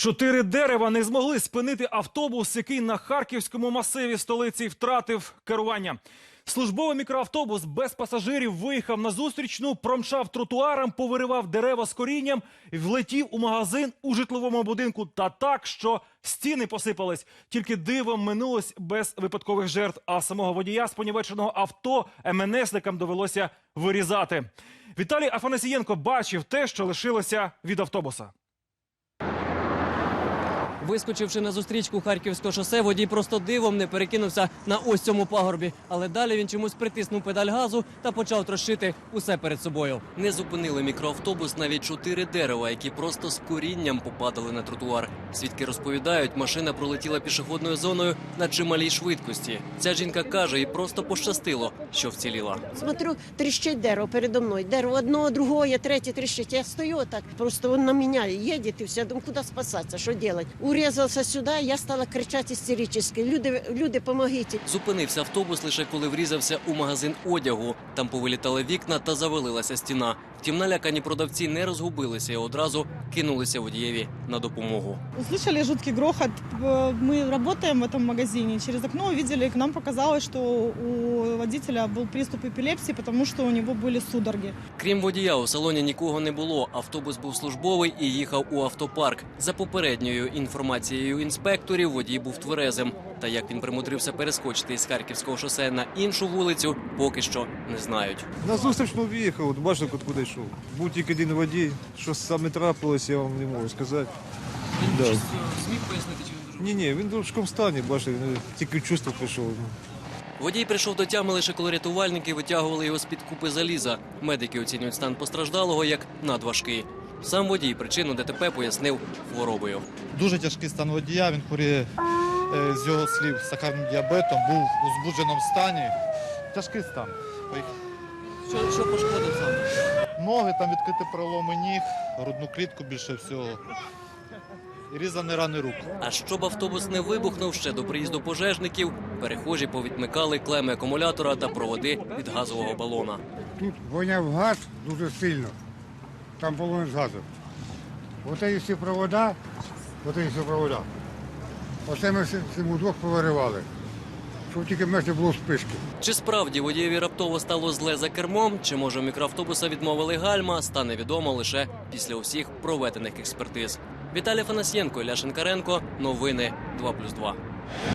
Чотири дерева не змогли спинити автобус, який на харківському масиві столиці втратив керування. Службовий мікроавтобус без пасажирів виїхав на зустрічну, промчав тротуаром, повиривав дерева з корінням, влетів у магазин у житловому будинку та так, що стіни посипались. Тільки дивом минулось без випадкових жертв. А самого водія з понівеченого авто МНСникам довелося вирізати. Віталій Афанасієнко бачив те, що лишилося від автобуса. Вискочивши на зустрічку Харківського шосе, водій просто дивом не перекинувся на ось цьому пагорбі. Але далі він чомусь притиснув педаль газу та почав трощити усе перед собою. Не зупинили мікроавтобус навіть чотири дерева, які просто з корінням попадали на тротуар. Свідки розповідають, машина пролетіла пішохідною зоною на чималій швидкості. Ця жінка каже, і просто пощастило, що вціліла. Смотрю, трещить дерево передо мной. Дерево одно, другое, третье трещит. Я стою так, просто он на меня едет, и все, думаю, куда спасаться, что делать? Урезался сюда, я стала кричати істерично. Люди, люди, помогите. Зупинився автобус лише коли врізався у магазин одягу. Там повилітали вікна та завалилася стіна. Втім, налякані продавці не розгубилися і одразу кинулися водієві на допомогу. Услышали жуткий грохот. Э, Мы работаем в этом магазине. Через окно увидели, и к нам показалось, что у водителя был приступ эпилепсии, потому что у него были судороги. Крім водія, у салоні нікого не було. Автобус був службовий і їхав у автопарк. За попередньою інформацією інспекторів, водій був тверезим. Та як він примудрився перескочити із Харківського шосе на іншу вулицю, поки що не знають. На зустрічну в'їхав, от бачите, от куди йшов. Був тільки один водій. Що саме трапилося, я вам не можу сказати. Да. зміг пояснити, чи він Ні, ні, він в важкому стані, бачите, тільки в чувство прийшов. Водій прийшов до тями лише коли рятувальники витягували його з під купи заліза. Медики оцінюють стан постраждалого як надважкий. Сам водій причину ДТП пояснив хворобою. Дуже тяжкий стан водія. Він хворіє е, з його слів сахарним діабетом, був у збудженому стані. Тяжкий стан. Що, що пошкодив сам? Ноги, там відкриті переломи ніг, грудну клітку більше всього. І різані рани рук. А щоб автобус не вибухнув ще до приїзду пожежників, перехожі повідмикали клеми акумулятора та проводи від газового балона. Тут воняв газ дуже сильно. Там полон з газу. Оце і всі провода, оце і всі провода. Оце ми всі- цим удвох повиривали. Щоб тільки менше було спишки. Чи справді водієві раптово стало зле за кермом, чи може мікроавтобуса відмовили гальма, стане відомо лише після усіх проведених експертиз. Віталій Фанасьєнко, Ілля Шинкаренко. Новини 2+,2.